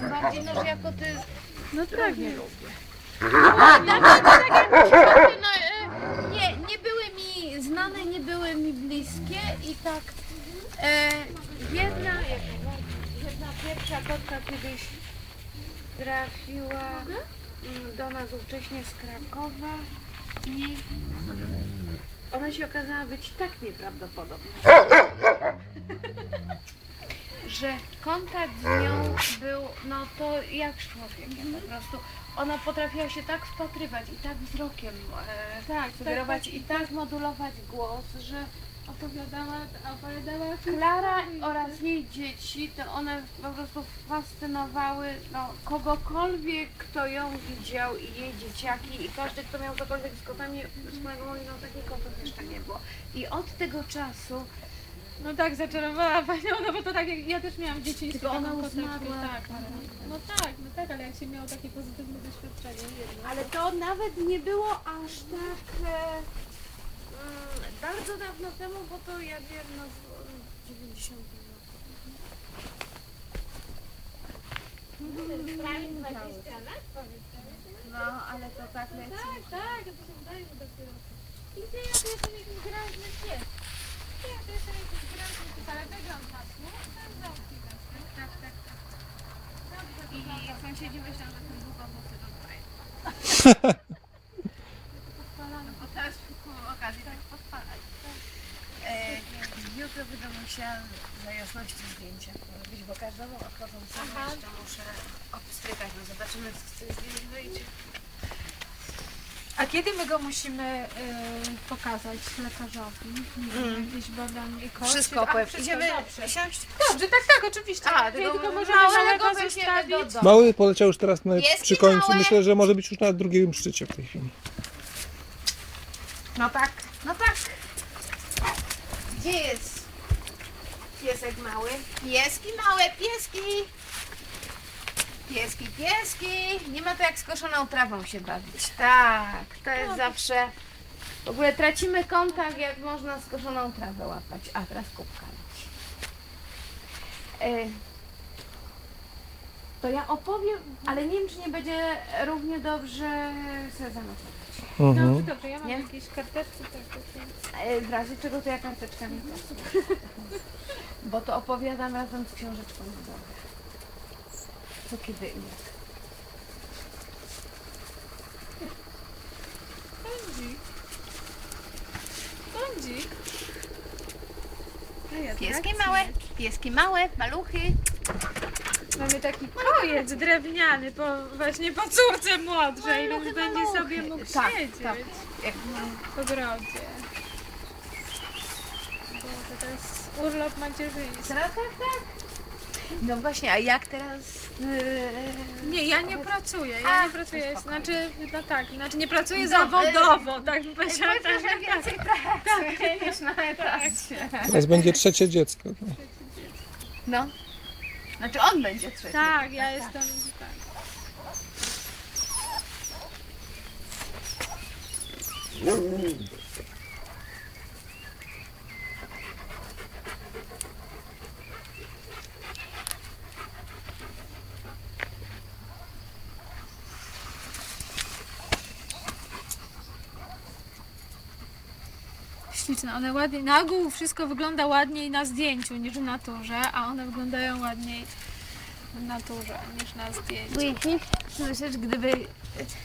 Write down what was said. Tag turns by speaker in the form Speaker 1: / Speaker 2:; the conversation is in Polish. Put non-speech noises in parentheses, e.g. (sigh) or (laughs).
Speaker 1: Bardziej no, że jako ty.
Speaker 2: No tak, nie
Speaker 1: lubię. No, e, nie, nie były mi znane, nie były mi bliskie i tak e, jedna, jedna pierwsza kotka kiedyś trafiła mm, do nas ówcześnie z Krakowa. I ona się okazała być tak nieprawdopodobna, (laughs) że kontakt z nią był no to jak z człowiekiem po prostu. Ona potrafiła się tak wpatrywać i tak wzrokiem e,
Speaker 2: tak,
Speaker 1: sugerować i tak modulować głos, że
Speaker 2: opowiadała, opowiadała
Speaker 1: Klara oraz jej dzieci, to one po prostu fascynowały no, kogokolwiek, kto ją widział i jej dzieciaki i każdy, kto miał cokolwiek z kotami wspólnego, mówi, no takich kotów jeszcze nie było. I od tego czasu
Speaker 2: No tak, zaczarowała panią, no bo to tak jak ja też miałam dzieci
Speaker 1: Tylko ona
Speaker 2: taką
Speaker 1: umarła.
Speaker 2: Tak, no tak, no tak, ale jak się miało takie pozytywne doświadczenie jedno.
Speaker 1: Ale to nawet nie było aż tak e, mm, bardzo dawno temu, bo to ja wiem, no w 90 roku. No, ale to tak leci.
Speaker 2: Tak, tak, to się wydaje, że dopiero. I ja to jestem jakiś groźny pies. Ty, ja to jestem jakiś groźny pies, ale wygląd masz, nie? Tak, zamknij nas, nie? Tak, tak, tak. Dobrze,
Speaker 1: I
Speaker 2: wygląda.
Speaker 1: sąsiedzi myślą, że ten długowłosy dodaje.
Speaker 2: Podpalamy. (laughs)
Speaker 1: Bo teraz ku okazji tak podpalać. E, jutro będę musiała za jasności zdjęcia robić, bo każdemu odchodzącemu
Speaker 2: Aha.
Speaker 1: jeszcze muszę obstrykać. No zobaczymy, co z tych zdjęć wyjdzie.
Speaker 2: A kiedy my go musimy y, pokazać lekarzowi? Nie wiem, jakieś badanie kości?
Speaker 1: Wszystko
Speaker 2: A,
Speaker 1: opowiem.
Speaker 2: wszystko,
Speaker 1: Idziemy
Speaker 2: dobrze.
Speaker 1: siąść?
Speaker 2: Dobrze, tak, tak, oczywiście.
Speaker 1: A, tylko,
Speaker 2: tylko możemy
Speaker 1: małego weźmiemy
Speaker 2: zostawić.
Speaker 1: do domu.
Speaker 3: Mały poleciał już teraz na, przy końcu.
Speaker 1: małe.
Speaker 3: Myślę, że może być już na drugim szczycie w tej chwili.
Speaker 1: No tak, no tak. Gdzie jest piesek mały? Pieski małe, pieski. Pieski, pieski. Nie ma to jak skoszoną trawą się bawić. Tak, to jest zawsze... W ogóle tracimy kontakt, jak można skoszoną trawę łapać. A, teraz kubka leci. E, To ja opowiem, ale nie wiem, czy nie będzie równie dobrze sezanować.
Speaker 2: Dobrze,
Speaker 3: Mhm.
Speaker 2: dobrze, ja mam
Speaker 1: Nie?
Speaker 2: jakieś karteczki, tak, tak.
Speaker 1: E, W razie czego to ja karteczka nie pasuje. (laughs) Bo to opowiadam razem z książeczką domu. Co kiedy i jak.
Speaker 2: A ja
Speaker 1: Pieski
Speaker 2: tak
Speaker 1: małe, pieski małe, maluchy.
Speaker 2: Mamy taki kojec drewniany po, właśnie po córce młodszej,
Speaker 1: Maluchy,
Speaker 2: więc będzie
Speaker 1: maluchy.
Speaker 2: sobie mógł
Speaker 1: Tak,
Speaker 2: siedzieć
Speaker 1: tak. Jak,
Speaker 2: w ogrodzie. Boże, to jest urlop macierzyński.
Speaker 1: tak, tak, tak. No właśnie, a jak teraz... Yy,
Speaker 2: Nie, ja nie pracuję, ja
Speaker 1: A,
Speaker 2: nie pracuję,
Speaker 1: to
Speaker 2: znaczy, no tak, znaczy nie pracuję zawodowo, tak bym powiedziała.
Speaker 1: Powiedział,
Speaker 2: Tak,
Speaker 1: że więcej pracy (laughs) niż na etacie.
Speaker 3: Teraz będzie trzecie dziecko.
Speaker 1: No. Znaczy on będzie trzeci.
Speaker 2: tak, ja jestem, tak. Śliczne, one ładnie, na ogół wszystko wygląda ładniej na zdjęciu niż w naturze, a one wyglądają ładniej w naturze niż na zdjęciu.
Speaker 1: Myślisz, gdyby